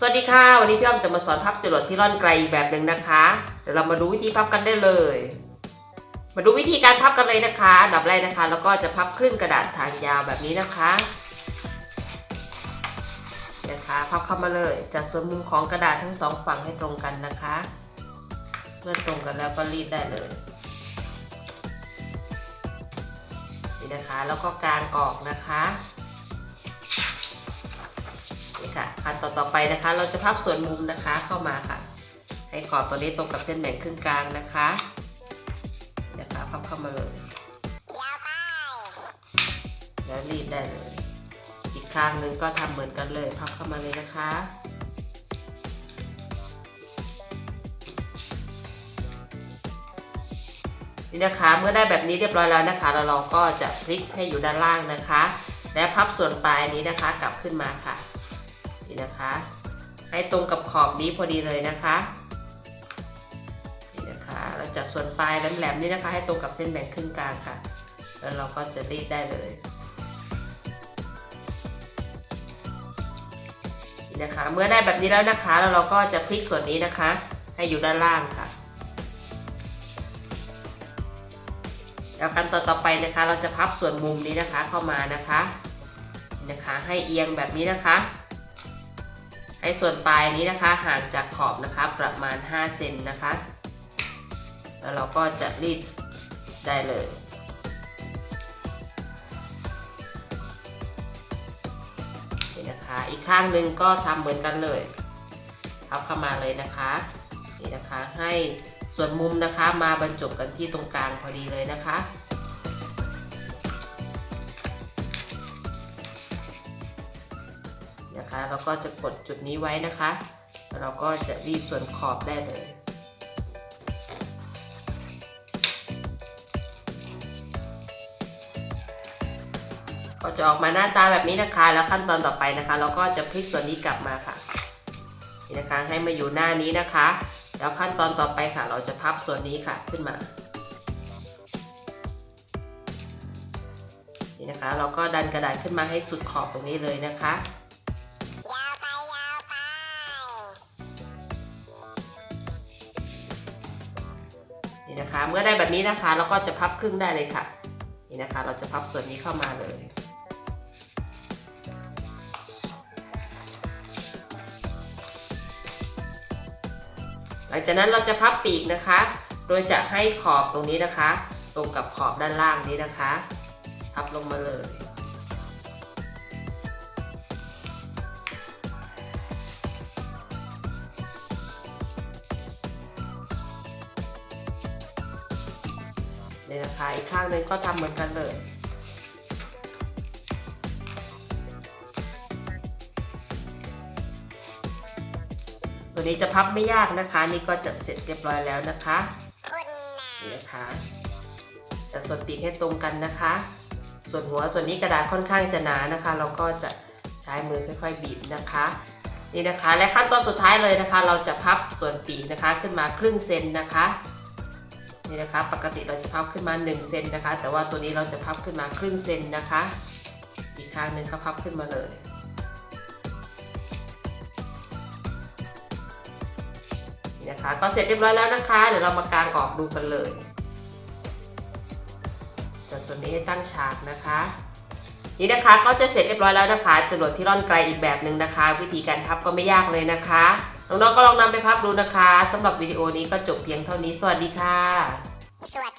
สวัสดีค่ะ วันนี้พี่อ้อมจะมาสอนพับจรวดที่ร่อนไกลอีกแบบหนึ่งนะคะ เดี๋ยวเรามาดูวิธีพับกันได้เลย มาดูวิธีการพับกันเลยนะคะดับแรกนะคะ แล้วก็จะพับครึ่งกระดาษทางยาวแบบนี้นะคะนะคะ พับเข้ามาเลยจัดส่วนมุมของกระดาษทั้งสองฝั่งให้ตรงกันนะคะเมื่อตรงกันแล้วก็รีดได้เลยนี่นะคะ แล้วก็กางออกนะคะ ค่ะขั้นตอนต่อไปนะคะ เราจะพับส่วนมุมนะคะเข้ามาค่ะ ให้ขอบตัวนี้ตรงกับเส้นแบ่งครึ่งกลางนะคะนะคะพับเข้ามาเลยแล้วรีดได้เลย อีกข้างนึงก็ทำเหมือนกันเลย พับเข้ามาเลยนะคะนี่นะคะเมื่อได้แบบนี้เรียบร้อยแล้วนะคะแล้วเราก็จะพลิกให้อยู่ด้านล่างนะคะ และพับส่วนปลายนี้นะคะกลับขึ้นมาค่ะ นะคะ ให้ตรงกับขอบนี้พอดีเลยนะคะนี่นะคะเราจัดส่วนปลายแหลมๆนี่นะคะ ให้ตรงกับเส้นแบ่งครึ่งกลางค่ะ แล้วเราก็จะรีดได้เลยนี่นะคะ เมื่อได้แบบนี้แล้วนะคะแล้วเราก็จะพลิกส่วนนี้นะคะ ให้อยู่ด้านล่างค่ะแล้วขั้นตอต่อไปนะคะ เราจะพับส่วนมุมนี้นะคะเข้ามานะคะนี่นะคะ ให้เอียงแบบนี้นะคะ ให้ส่วนปลายนี้นะคะห่างจากขอบนะคะประมาณ 5 เซนนะคะ แล้วเราก็จะรีดได้เลยนี่นะคะ อีกข้างหนึ่งก็ทำเหมือนกันเลยพับเข้ามาเลยนะคะนี่นะคะให้ส่วนมุมนะคะมาบรรจบกันที่ตรงกลางพอดีเลยนะคะ นะคะเราก็จะกดจุดนี้ไว้นะคะแล้วเราก็จะรีดส่วนขอบได้เลยก็จะออกมาหน้าตาแบบนี้นะคะ แล้วขั้นตอนต่อไปนะคะ เราก็จะพลิกส่วนนี้กลับมาค่ะนี่นะคะให้มาอยู่หน้านี้นะคะ แล้วขั้นตอนต่อไปค่ะ เราจะพับส่วนนี้ค่ะขึ้นมานี่นะคะ เราก็ดันกระดาษขึ้นมาให้สุดขอบตรงนี้เลยนะคะ นะคะ เมื่อได้แบบนี้นะคะเราก็จะพับครึ่งได้เลยค่ะ นี่นะคะ เราจะพับส่วนนี้เข้ามาเลยหลังจากนั้นเราจะพับปีกนะคะ โดยจะให้ขอบตรงนี้นะคะ ตรงกับขอบด้านล่างนี้นะคะ พับลงมาเลย นี่นะคะอีกข้างหนึ่งก็ทำเหมือนกันเลยตัวนี้จะพับไม่ยากนะคะ นี่ก็จะเสร็จเรียบร้อยแล้วนะคะนี่นะคะจะส่วนปีกให้ตรงกันนะคะ ส่วนหัวส่วนนี้กระดาษค่อนข้างจะหนานะคะ เราก็จะใช้มือค่อยๆ บีบนะคะนี่นะคะ และขั้นตอนสุดท้ายเลยนะคะ เราจะพับส่วนปีกนะคะขึ้นมาครึ่งเซนนะคะ นี่นะคะ ปกติเราจะพับขึ้นมา1เซนนะคะ แต่ว่าตัวนี้เราจะพับขึ้นมาครึ่งเซนนะคะ อีกข้างหนึ่งก็พับขึ้นมาเลย นะคะ ก็เสร็จเรียบร้อยแล้วนะคะ เดี๋ยวเรามากางออกดูกันเลยจัดส่วนนี้ให้ตั้งฉากนะคะนี่นะคะก็จะเสร็จเรียบร้อยแล้วนะคะจรวดที่ร่อนไกลอีกแบบหนึ่งนะคะ วิธีการพับก็ไม่ยากเลยนะคะ น้องๆก็ลองนำไปพับดูนะคะสำหรับวิดีโอนี้ก็จบเพียงเท่านี้ สวัสดีค่ะ สวัส